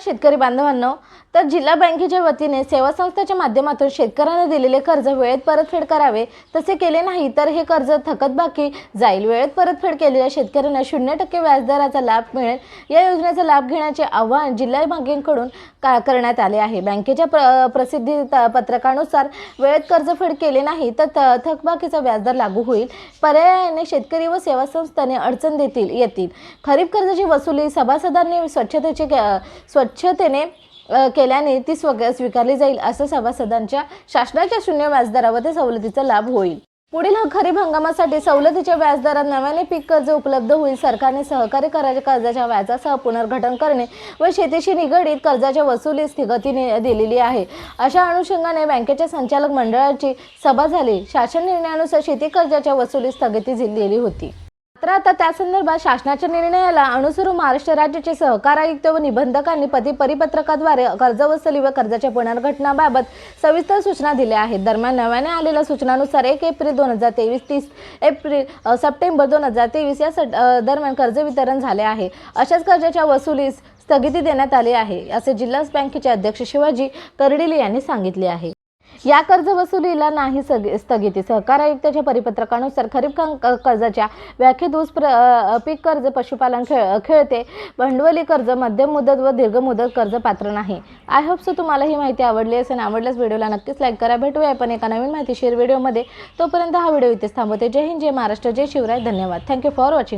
शेतकरी बांधवांनो तर जिल्हा बँकेच्या वतीने सेवा संस्थेच्या माध्यमातून शेतकऱ्यांना दिलेले कर्ज वेळेत परतफेड करावे तसे केले नाही तर हे कर्ज थकतबाकी जाईल. वेळेत परतफेड केलेल्या शेतकऱ्यांना शून्य टक्के व्याजदराचा लाभ मिळेल. या योजनेचा लाभ घेण्याचे आव्हान जिल्हा बँकेकडून का करण्यात आले आहे? बँकेच्या प्र प्रसिद्धी पत्रकानुसार वेळेत कर्जफेड केले नाही तर थ थकबाकीचा व्याजदर लागू होईल. पर्यायाने शेतकरी व सेवा संस्थाने अडचण देतील येतील. खरीप कर्जाची वसुली सभासदांनी स्वच्छतेचे स्वच्छ स्वच्छतेने केल्याने ती स्व स्वीकारली जाईल असं सभासदांच्या शासनाच्या शून्य व्याजदरावर ते सवलतीचा लाभ होईल. पुढील खरीप हंगामासाठी सवलतीच्या व्याजदरात नव्याने पीक कर्ज उपलब्ध होईल. सरकारने सहकारी कराच्या कर्जाच्या व्याजासह पुनर्गठन करणे व शेतीशी निगडीत कर्जाच्या वसुलीस स्थगिती दिलेली आहे. अशा अनुषंगाने बँकेच्या संचालक मंडळाची सभा झाली. शासन निर्णयानुसार शेती कर्जाच्या वसुलीस स्थगिती दिली होती. मात्र आता त्या संदर्भात शासनाच्या निर्णयाला अनुसरून महाराष्ट्र राज्याचे सहकार आयुक्त व निबंधकांनी पती परिपत्रकाद्वारे कर्जवसुली व कर्जाच्या पुनर्घटनाबाबत सविस्तर सूचना दिल्या आहेत. दरम्यान नव्याने आलेल्या सूचनानुसार एक एप्रिल दोन हजार तेवीस तीस एप्रिल सप्टेंबर दोन हजार तेवीस या सट- दरम्यान कर्ज वितरण झाले आहे. अशाच कर्जाच्या वसुलीस स्थगिती देण्यात आली आहे असे जिल्हा बँकेचे अध्यक्ष शिवाजी कर्डिले यांनी सांगितले आहे. या कर्ज वसुलीला नाही सग- स्थगिती. सहकार आयुक्ताच्या परिपत्रकानुसार खरीप कर्जाच्या व्याख्येत ऊस प्र पीक कर्ज पशुपालन खेळ खेळते. भांडवली कर्ज मध्यम मुदत व दीर्घ मुदत कर्ज पात्र नाही. आय होप सो तुम्हाला ही माहिती आवडली असेल आवडल्यास व्हिडिओला नक्कीच लाईक करा. भेटूया आपण एका नवीन माहितीशीर व्हिडिओमध्ये. तोपर्यंत हा व्हिडिओ इथेच थांबवते. जय हिंद जय महाराष्ट्र जय शिवराय. धन्यवाद. Thank you for watching